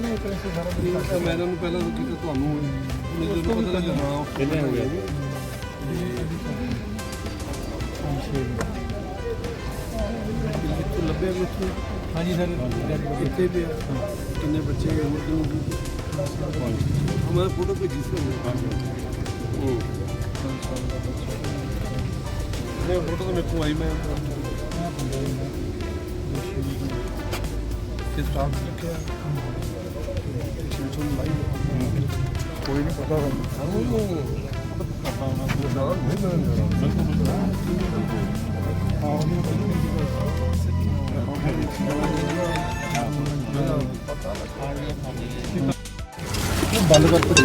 ਮੈਂ ਇਹਨਾਂ ਨੂੰ ਪਹਿਲਾਂ ਤਾਂ ਕੀਤਾ ਤੁਹਾਨੂੰ ਮੈਨੂੰ ਜਦੋਂ ਪਤਾ ਲੱਗਾ ਹਾਂ ਪਹਿਲਾਂ ਹੋ ਗਿਆ ਇੱਥੋਂ ਲੱਭਿਆ ਵੀ ਇੱਥੋਂ ਹਾਂਜੀ ਸਰ ਇੱਥੇ ਪਿਆ ਕਿੰਨੇ ਬੱਚੇ ਹੋਰ ਕਿੰਨੇ ਮੈਂ ਫੋਟੋ ਭੇਜੀ ਸੀ ਉਹ ਇਹ ਫੋਟੋ ਤਾਂ ਮੇਰੇ ਕੋਲ ਆਈ ਮੈਂ। ਇੱਥੇ ਕੋਈ ਨਹੀਂ ਪਤਾ ਸਾਨੂੰ ਆਪਾਂ ਉਹਨਾਂ ਨੂੰ ਜ਼ਿਆਦਾ ਨਹੀਂ ਲੈਣਾ ਬਿਲਕੁਲ ਹਾਂ ਉਹਨੂੰ ਬੰਦ ਕਰਕੇ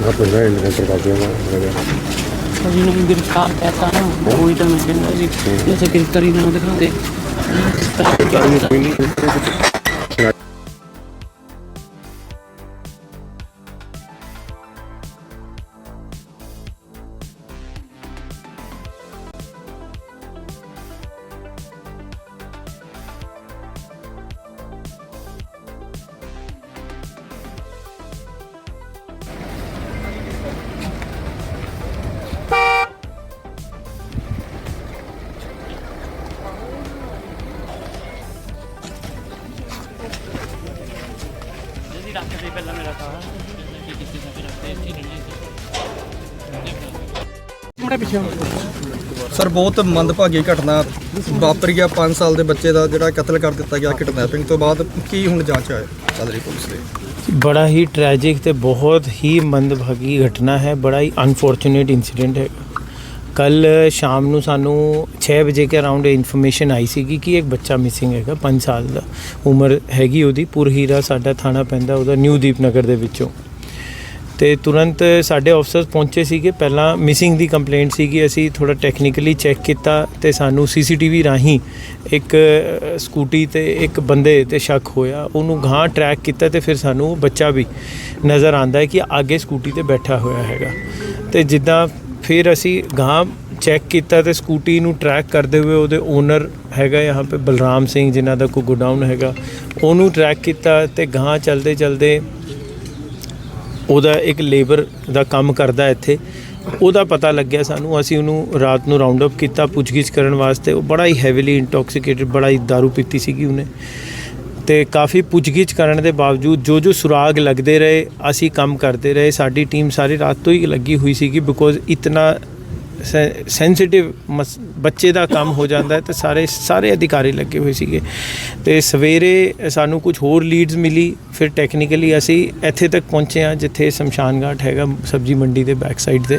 ਨਾ ਪਿੰਡ ਦਾ ਇਨਕੰਟਰ ਕਰਦੇ ਹਾਂ ਜਿਹਨੂੰ ਗਿਰਫਤਾਰ ਕਰਤਾ ਨਾ, ਉਹ ਹੀ ਤਾਂ ਮੈਂ ਕਹਿੰਦਾ ਸੀ ਇਹ ਸਕ੍ਰਿਤਰੀ ਨਾ ਦਿਖਾ ਦੇ Can I ਅਸੀਂ ਰੱਖਦੇ ਪਹਿਲਾਂ ਮੇਰਾ ਸਾਰਾ। ਸਰ ਬਹੁਤ ਮੰਦਭਾਗੀ ਘਟਨਾ ਵਾਪਰੀ ਗਿਆ 5 ਸਾਲ ਦੇ ਬੱਚੇ ਦਾ ਜਿਹੜਾ ਕਤਲ ਕਰ ਦਿੱਤਾ ਗਿਆ ਕਿਡਨੈਪਿੰਗ ਤੋਂ ਬਾਅਦ। ਕੀ ਹੁਣ ਜਾਂਚ ਆਇਆ ਚੱਲ ਪੁਲਿਸ ਦੇ? ਬੜਾ ਹੀ ਟ੍ਰੈਜਿਕ ਤੇ ਬਹੁਤ ਹੀ ਮੰਦਭਾਗੀ ਘਟਨਾ ਹੈ। ਬੜਾ ਹੀ ਅਨਫੋਰਚੂਨੇਟ ਇਨਸੀਡੈਂਟ ਹੈ। ਕੱਲ ਸ਼ਾਮ ਨੂੰ ਸਾਨੂੰ 6 ਵਜੇ ਕੇ ਅਰਾਊਂਡ ਇਨਫੋਰਮੇਸ਼ਨ ਆਈ ਸੀਗੀ ਕਿ ਇੱਕ ਬੱਚਾ ਮਿਸਿੰਗ ਹੈਗਾ 5 ਸਾਲ ਦਾ। ਉਮਰ ਹੈਗੀ ਉਹਦੀ, ਪੁਰਹੀਰਾ ਸਾਡਾ ਥਾਣਾ ਪੈਂਦਾ ਉਹਦਾ ਨਿਊ ਦੀਪਨਗਰ ਦੇ ਵਿੱਚੋਂ। ਤੇ ਤੁਰੰਤ ਸਾਡੇ ਅਫਸਰਸ ਪਹੁੰਚੇ ਸੀਗੇ। ਪਹਿਲਾਂ ਮਿਸਿੰਗ ਦੀ ਕੰਪਲੇਂਟ ਸੀਗੀ, ਅਸੀਂ ਥੋੜਾ ਟੈਕਨੀਕਲੀ ਚੈੱਕ ਕੀਤਾ ਤੇ ਸਾਨੂੰ ਸੀਸੀਟੀਵੀ ਰਾਹੀਂ ਇੱਕ ਸਕੂਟੀ ਤੇ ਇੱਕ ਬੰਦੇ ਤੇ ਸ਼ੱਕ ਹੋਇਆ। ਉਹਨੂੰ ਗਾਂ ਟਰੈਕ ਕੀਤਾ ਤੇ ਫਿਰ ਸਾਨੂੰ ਉਹ ਬੱਚਾ ਵੀ ਨਜ਼ਰ ਆਂਦਾ ਹੈ ਕਿ ਅੱਗੇ ਸਕੂਟੀ ਤੇ ਬੈਠਾ ਹੋਇਆ ਹੈਗਾ। ਤੇ ਜਿੱਦਾਂ ਫਿਰ ਅਸੀਂ ਗਾਂ ਚੈੱਕ ਕੀਤਾ ਤੇ ਸਕੂਟੀ ਨੂੰ ਟਰੈਕ ਕਰਦੇ ਹੋਏ ਉਹਦੇ ਓਨਰ ਹੈਗਾ ਯਹਾਂ ਪੇ ਬਲਰਾਮ ਸਿੰਘ, ਜਿਨ੍ਹਾਂ ਦਾ ਕੋ ਗੋਡਾਊਨ ਹੈਗਾ, ਉਹਨੂੰ ਟਰੈਕ ਕੀਤਾ ਤੇ ਗਾਂ ਚਲਦੇ ਚਲਦੇ ਉਹਦਾ ਇੱਕ ਲੇਬਰ ਦਾ ਕੰਮ ਕਰਦਾ ਇੱਥੇ। ਉਹਦਾ ਪਤਾ ਲੱਗਿਆ ਸਾਨੂੰ, ਅਸੀਂ ਉਹਨੂੰ ਰਾਤ ਨੂੰ ਰਾਉਂਡ ਅਪ ਕੀਤਾ, ਪੁੱਛਗਿੱਛ ਕਰਨ ਵਾਸਤੇ। ਉਹ ਬੜਾ ਹੀ ਹੈਵੀਲੀ ਇੰਟੋਕਸੀਕੇਟਡ ਬੜਾ ਹੀ ਦਾਰੂ ਪੀਤੀ ਸੀਗੀ ਉਹਨੇ। ਤੇ ਕਾਫੀ ਪੁੱਛਗਿੱਛ ਕਰਨ ਦੇ ਬਾਵਜੂਦ ਜੋ ਜੋ ਸੁਰਾਗ ਲੱਗਦੇ ਰਹੇ, ਅਸੀਂ ਕੰਮ ਕਰਦੇ ਰਹੇ, ਸਾਡੀ ਟੀਮ ਸਾਰੀ ਰਾਤ ਤੋਂ ਹੀ ਲੱਗੀ ਹੋਈ ਸੀਗੀ ਬਿਕੋਜ਼ ਇਤਨਾ ਸੈਂਸਿਟਿਵ ਬੱਚੇ ਦਾ ਕੰਮ ਹੋ ਜਾਂਦਾ ਹੈ ਤੇ ਸਾਰੇ ਸਾਰੇ ਅਧਿਕਾਰੀ ਲੱਗੇ ਹੋਏ ਸੀਗੇ। ਤੇ ਸਵੇਰੇ ਸਾਨੂੰ ਕੁਝ ਹੋਰ ਲੀਡਸ ਮਿਲੀ, ਫਿਰ ਟੈਕਨੀਕਲੀ ਅਸੀਂ ਇੱਥੇ ਤੱਕ ਪਹੁੰਚੇ ਹਾਂ, ਜਿੱਥੇ ਸ਼ਮਸ਼ਾਨ ਘਾਟ ਹੈਗਾ ਸਬਜੀ ਮੰਡੀ ਦੇ ਬੈਕ ਸਾਈਡ ਤੇ।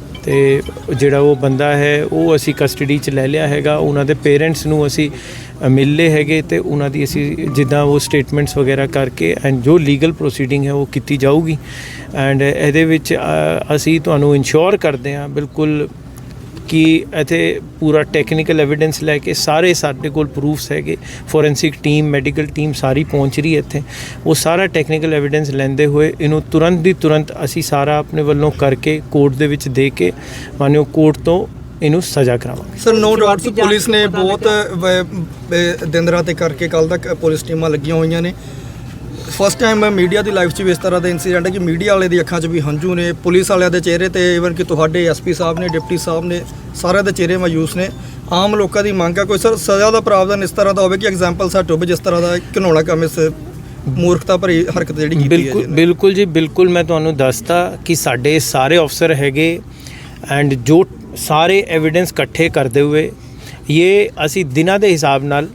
ਤੇ ਜਿਹੜਾ ਉਹ ਬੰਦਾ ਹੈ ਉਹ ਅਸੀਂ ਕਸਟਡੀ 'ਚ ਲੈ ਲਿਆ ਹੈਗਾ। ਉਹਨਾਂ ਦੇ ਪੇਰੈਂਟਸ ਨੂੰ ਅਸੀਂ ਅ, ਮਿਲ ਲਏ ਹੈਗੇ ਤੇ ਉਹਨਾਂ ਦੀ ਅਸੀਂ ਜਿੱਦਾਂ ਉਹ ਸਟੇਟਮੈਂਟਸ ਵਗੈਰਾ ਕਰਕੇ ਐਂਡ ਜੋ ਲੀਗਲ ਪ੍ਰੋਸੀਡਿੰਗ ਹੈ ਉਹ ਕੀਤੀ ਜਾਊਗੀ। ਐਂਡ ਇਹਦੇ ਵਿੱਚ ਅਸੀਂ ਤੁਹਾਨੂੰ ਇਨਸ਼ੋਰ ਕਰਦੇ ਹਾਂ ਬਿਲਕੁਲ ਕਿ ਇੱਥੇ ਪੂਰਾ ਟੈਕਨੀਕਲ ਐਵੀਡੈਂਸ ਲੈ ਕੇ ਸਾਰੇ ਸਾਡੇ ਕੋਲ ਪ੍ਰੂਫਸ ਹੈਗੇ। ਫੋਰੈਂਸਿਕ ਟੀਮ ਮੈਡੀਕਲ ਟੀਮ ਸਾਰੀ ਪਹੁੰਚ ਰਹੀ ਹੈ ਇੱਥੇ। ਉਹ ਸਾਰਾ ਟੈਕਨੀਕਲ ਐਵੀਡੈਂਸ ਲੈਂਦੇ ਹੋਏ ਇਹਨੂੰ ਤੁਰੰਤ ਦੀ ਤੁਰੰਤ ਅਸੀਂ ਸਾਰਾ ਆਪਣੇ ਵੱਲੋਂ ਕਰਕੇ ਕੋਰਟ ਦੇ ਵਿੱਚ ਦੇ ਕੇ ਮਾਨਿਓ ਕੋਰਟ ਤੋਂ ਇਹਨੂੰ ਸਜ਼ਾ ਕਰਾਵਾਂਗੇ। ਸਰ ਨੋ ਡਾਊਟਸ ਪੁਲਿਸ ਨੇ ਬਹੁਤ ਦਿਨ ਰਾਤ ਕਰਕੇ ਕੱਲ ਤੱਕ ਪੁਲਿਸ ਟੀਮਾਂ ਲੱਗੀਆਂ ਹੋਈਆਂ ਨੇ। ਫਸਟ ਟਾਈਮ ਮੈਂ ਮੀਡੀਆ ਦੀ ਲਾਈਫ 'ਚ ਵੀ ਇਸ ਤਰ੍ਹਾਂ ਦਾ ਇਨਸੀਡੈਂਟ ਹੈ ਕਿ ਮੀਡੀਆ ਵਾਲੇ ਦੀ ਅੱਖਾਂ 'ਚ ਵੀ ਹੰਝੂ ਨੇ ਪੁਲਿਸ ਵਾਲਿਆਂ ਦੇ ਚਿਹਰੇ ਤੇ ਇਵਨ ਕਿ ਤੁਹਾਡੇ ਐਸਪੀ ਸਾਹਿਬ ਨੇ ਡਿਪਟੀ ਸਾਹਿਬ ਨੇ ਸਾਰਿਆਂ ਦੇ ਚਿਹਰੇ ਮਾਯੂਸ ਨੇ। ਆਮ ਲੋਕਾਂ ਦੀ ਮੰਗ ਹੈ ਕੋਈ ਸਰ ਸਜ਼ਾ ਦਾ ਪ੍ਰਾਵਧਾਨ ਇਸ ਤਰ੍ਹਾਂ ਦਾ ਹੋਵੇ ਕਿ ਐਗਜ਼ਾਮਪਲ ਸੈੱਟ ਹੋਵੇ ਜਿਸ ਤਰ੍ਹਾਂ ਦਾ ਘਿਨਾਉਣਾ ਕੰਮ ਇਸ ਮੂਰਖਤਾ ਭਰੀ ਹਰਕਤ ਜਿਹੜੀ ਕੀਤੀ ਹੈ ਬਿਲਕੁਲ ਬਿਲਕੁਲ ਜੀ ਬਿਲਕੁਲ ਮੈਂ ਤੁਹਾਨੂੰ ਦੱਸਤਾ ਕਿ ਸਾਡੇ ਸਾਰੇ ਅਫਸਰ ਹੈਗੇ ਐਂਡ ਜੋ ਸਾਰੇ ਐਵੀਡੈਂਸ ਇਕੱਠੇ ਕਰਦੇ ਹੋਏ ਇਹ ਅਸੀਂ ਦਿਨਾਂ ਦੇ ਹਿਸਾਬ ਨਾਲ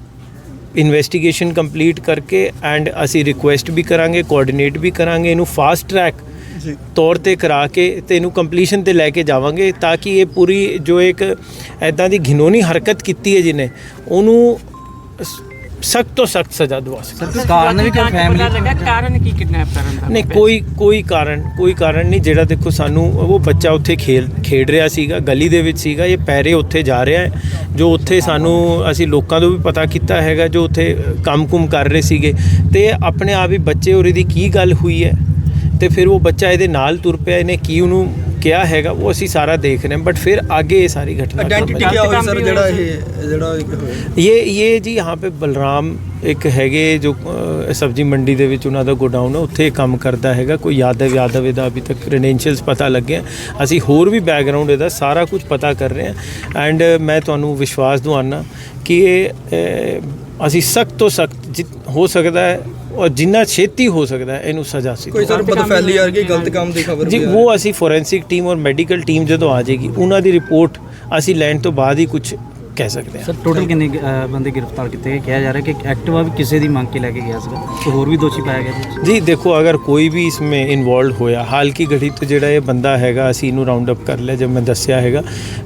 ਇਨਵੈਸਟੀਗੇਸ਼ਨ ਕੰਪਲੀਟ ਕਰਕੇ ਐਂਡ ਅਸੀਂ ਰਿਕੁਐਸਟ ਵੀ ਕਰਾਂਗੇ ਕੋਆਰਡੀਨੇਟ ਵੀ ਕਰਾਂਗੇ ਇਹਨੂੰ ਫਾਸਟ ਟਰੈਕ ਤੌਰ ਤੇ ਕਰਾ ਕੇ ਤੇ ਇਹਨੂੰ ਕੰਪਲੀਸ਼ਨ ਤੇ ਲੈ ਕੇ ਜਾਵਾਂਗੇ ਤਾਂ ਕਿ ਇਹ ਪੂਰੀ ਜੋ ਇੱਕ ਐਦਾਂ ਦੀ ਘਿਨੌਣੀ ਹਰਕਤ ਕੀਤੀ ਹੈ ਜਿਹਨੇ ਉਹਨੂੰ ਸਖਤ ਤੋਂ ਸਖਤ ਸਜ਼ਾ ਦਵਾ ਸਕਦਾ। ਕਾਰਨ ਵੀ ਕੋਈ ਫੈਮਿਲੀ ਲੱਗਾ ਕਾਰਨ ਕੀ ਕਿਡਨੈਪ ਕਰਨ ਦਾ? ਨਹੀਂ ਕੋਈ ਕੋਈ ਕਾਰਨ ਕੋਈ ਕਾਰਨ ਨਹੀਂ। ਜਿਹੜਾ ਦੇਖੋ ਸਾਨੂੰ ਉਹ ਬੱਚਾ ਉੱਥੇ ਖੇਲ ਖੇਡ ਰਿਹਾ ਸੀਗਾ ਗਲੀ ਦੇ ਵਿੱਚ ਸੀਗਾ ਇਹ ਪੈਰੇ ਉੱਥੇ ਜਾ ਰਿਹਾ ਹੈ ਜੋ ਉੱਥੇ ਸਾਨੂੰ ਅਸੀਂ ਲੋਕਾਂ ਤੋਂ ਵੀ ਪਤਾ ਕੀਤਾ ਹੈਗਾ ਜੋ ਉੱਥੇ ਕੰਮ-ਕੁਮ ਕਰ ਰਹੇ ਸੀਗੇ। ਤੇ ਆਪਣੇ ਆਪ ਹੀ ਬੱਚੇ ਔਰ ਇਹਦੀ ਕੀ ਗੱਲ ਹੋਈ ਹੈ? ਤੇ ਫਿਰ ਉਹ ਬੱਚਾ ਇਹਦੇ ਨਾਲ ਤੁਰ ਪਿਆ ਇਹਨੇ ਕੀ ਉਹਨੂੰ ਕਿਹਾ ਹੈਗਾ ਉਹ ਅਸੀਂ ਸਾਰਾ ਦੇਖ ਰਹੇ ਹਾਂ ਬਟ ਫਿਰ ਆਗੇ ਇਹ ਸਾਰੀ ਘਟਨਾ ਆਇडेंटिटी क्या हुई सर जेड़ा ये जेड़ा ਇਹ ਇਹ ਜੀ ਹਾਂ ਪੇ ਬਲਰਾਮ ਇੱਕ ਹੈਗੇ ਜੋ ਸਬਜ਼ੀ ਮੰਡੀ ਦੇ ਵਿੱਚ ਉਹਨਾਂ ਦਾ ਗੋਡਾਊਨ ਹੈ ਉੱਥੇ ਇਹ ਕੰਮ ਕਰਦਾ ਹੈਗਾ। ਕੋਈ ਯਾਦਵ ਯਾਦਵ ਇਹਦਾ ਅਭੀ ਤੱਕ ਕ੍ਰੈਡੈਂਸ਼ੀਅਲਸ ਪਤਾ ਲੱਗੇ ਆ। ਅਸੀਂ ਹੋਰ ਵੀ ਬੈਕਗ੍ਰਾਉਂਡ ਇਹਦਾ ਸਾਰਾ ਕੁਝ ਪਤਾ ਕਰ ਰਹੇ ਹਾਂ। ਐਂਡ ਮੈਂ ਤੁਹਾਨੂੰ ਵਿਸ਼ਵਾਸ ਦਿਵਾਉਣਾ ਕਿ ਇਹ ਅਸੀਂ ਸਖਤ ਤੋਂ ਸਖਤ ਹੋ ਸਕਦਾ ਹੈ ਔਰ ਜਿੰਨਾ ਛੇਤੀ ਹੋ ਸਕਦਾ ਹੈ ਇਹਨੂੰ ਸਜ਼ਾ ਸੀ ਕੋਈ ਸਰ ਬਦਫੈਲੀ ਆ ਗਈ ਗਲਤ ਕੰਮ ਦੀ ਖਬਰ ਜੀ ਉਹ ਅਸੀਂ ਫੋਰੈਂਸਿਕ ਟੀਮ ਔਰ ਮੈਡੀਕਲ ਟੀਮ ਜਦੋਂ ਆ ਜਾਏਗੀ ਉਹਨਾਂ ਦੀ ਰਿਪੋਰਟ ਅਸੀਂ ਲੈਣ ਤੋਂ ਬਾਅਦ ਹੀ ਕੁਝ ਕਹਿ ਸਕਦੇ ਹਾਂ। ਸਰ ਟੋਟਲ ਕਿੰਨੇ ਅਹ, ਬੰਦੇ ਗ੍ਰਿਫਤਾਰ ਕੀਤੇ ਗਏ? ਕਿਹਾ ਜਾ ਰਿਹਾ ਕਿ ਐਕਟਿਵਾ ਵੀ ਕਿਸੇ ਦੀ ਮੰਗ ਕੇ ਲੈ ਕੇ ਗਿਆ ਸੀਗਾ। ਤੇ ਹੋਰ ਵੀ ਦੋਸ਼ੀ ਪਾਇਆ ਗਿਆ ਜੀ ਜੀ ਦੇਖੋ ਅਗਰ ਕੋਈ ਵੀ ਇਸमें ਇਨਵੋਲਵਡ ਹੋਇਆ ਹਾਲ ਕੀ ਘੜੀ ਤੋਂ ਜਿਹੜਾ ਇਹ ਬੰਦਾ ਹੈਗਾ ਅਸੀਂ ਇਹਨੂੰ ਰਾਉਂਡ ਅਪ ਕਰ ਲਿਆ ਜਦ ਮੈਂ ਦੱਸਿਆ ਹੈਗਾ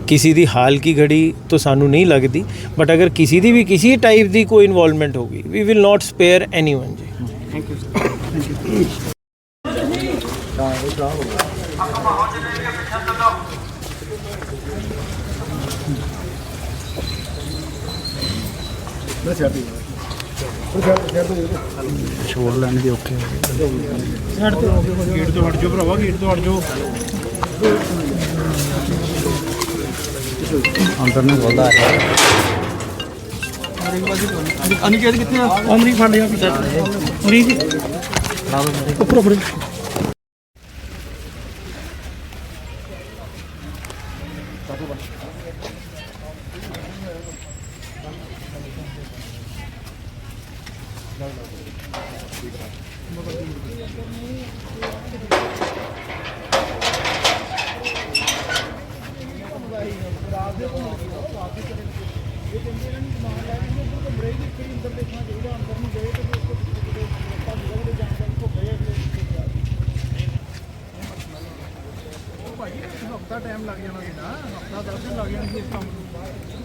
ਕਿਸੇ ਦੀ ਹਾਲ ਕੀ ਘੜੀ ਤੋਂ ਸਾਨੂੰ ਨਹੀਂ ਲੱਗਦੀ ਬਟ ਅਗਰ ਕਿਸੇ ਦੀ ਵੀ ਕਿਸੇ ਟਾਈਪ ਦੀ ਕੋਈ ਇਨਵੋਲਵਮੈਂਟ ਹੋਗੀ ਵੀ ਵਿਲ ਨਾਟ ਸਪੇਅਰ ਐਨੀਵਨ ਜੀ। ਛੋੜ ਲੈਣ ਦੀ ਔਖੇ ਗੇਟ ਤੋਂ ਹਟ ਜਾਓ ਭਰਾਵਾ ਗੇਟ ਤੋਂ ਹਟ ਜਾਓ। ਅੰਦਰ ਨੂੰ ਖੋਲਦਾ ਹੈ ਅਨਿਕੇਤ ਕਿੱਥੇ ਆ? ਅਮਰੀ ਫੜ ਲਿਆ। ਅਮਰੀ ਜੀ। ਉੱਪਰ ਉੱਪਰ ਹਫਤਾ ਟਾਈਮ ਲੱਗ ਜਾਣਾ ਸੀ ਨਾ ਹਫਤਾ 10 ਦਿਨ ਲੱਗ ਜਾਣਗੇ ਇਸ ਕੰਮ ਨੂੰ।